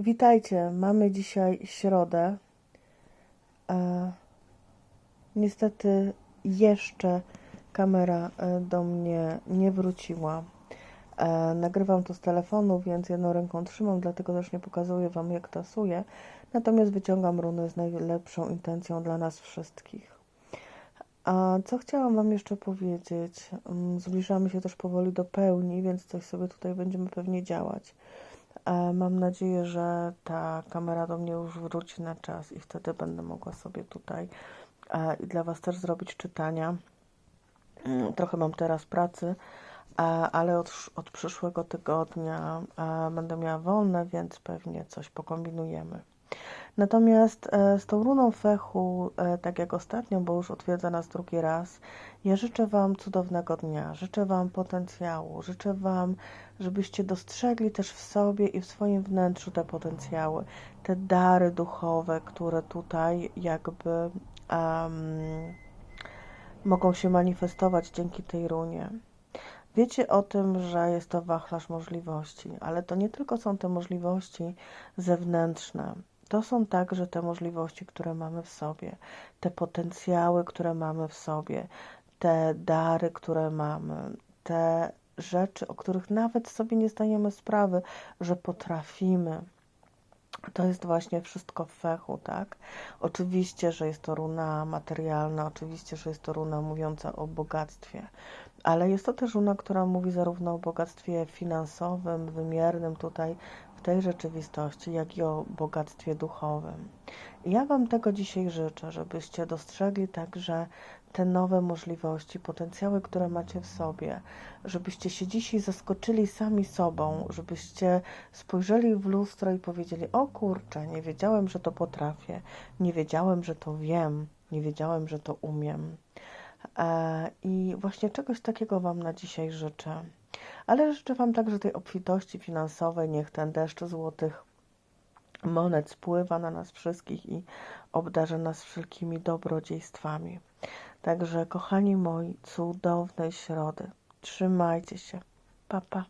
Witajcie, mamy dzisiaj środę. E, niestety jeszcze kamera e, do mnie nie wróciła. E, nagrywam to z telefonu, więc jedną ręką trzymam, dlatego też nie pokazuję Wam jak tasuję. Natomiast wyciągam runy z najlepszą intencją dla nas wszystkich. A co chciałam Wam jeszcze powiedzieć? Mm, Zbliżamy się też powoli do pełni, więc coś sobie tutaj będziemy pewnie działać. Mam nadzieję, że ta kamera do mnie już wróci na czas i wtedy będę mogła sobie tutaj e, i dla Was też zrobić czytania. Mm, Trochę mam teraz pracy, e, ale od, od przyszłego tygodnia e, będę miała wolne, więc pewnie coś pokombinujemy. Natomiast e, z tą runą fechu, e, tak jak ostatnio, bo już odwiedza nas drugi raz, ja życzę Wam cudownego dnia, życzę Wam potencjału, życzę Wam, żebyście dostrzegli też w sobie i w swoim wnętrzu te potencjały, te dary duchowe, które tutaj jakby em, mogą się manifestować dzięki tej runie. Wiecie o tym, że jest to wachlarz możliwości, ale to nie tylko są te możliwości zewnętrzne. To są także te możliwości, które mamy w sobie, te potencjały, które mamy w sobie, te dary, które mamy, te rzeczy, o których nawet sobie nie zdajemy sprawy, że potrafimy. To jest właśnie wszystko w fechu, tak? Oczywiście, że jest to runa materialna, oczywiście, że jest to runa mówiąca o bogactwie, ale jest to też runa, która mówi zarówno o bogactwie finansowym, wymiernym tutaj w tej rzeczywistości, jak i o bogactwie duchowym. Ja Wam tego dzisiaj życzę, żebyście dostrzegli także te nowe możliwości, potencjały, które macie w sobie, żebyście się dzisiaj zaskoczyli sami sobą, żebyście spojrzeli w lustro i powiedzieli: O kurczę, nie wiedziałem, że to potrafię, nie wiedziałem, że to wiem, nie wiedziałem, że to umiem. E, I właśnie czegoś takiego Wam na dzisiaj życzę. Ale życzę Wam także tej obfitości finansowej, niech ten deszcz złotych monet spływa na nas wszystkich i obdarza nas wszelkimi dobrodziejstwami. Także, kochani moi, cudownej środy. Trzymajcie się. Pa, pa.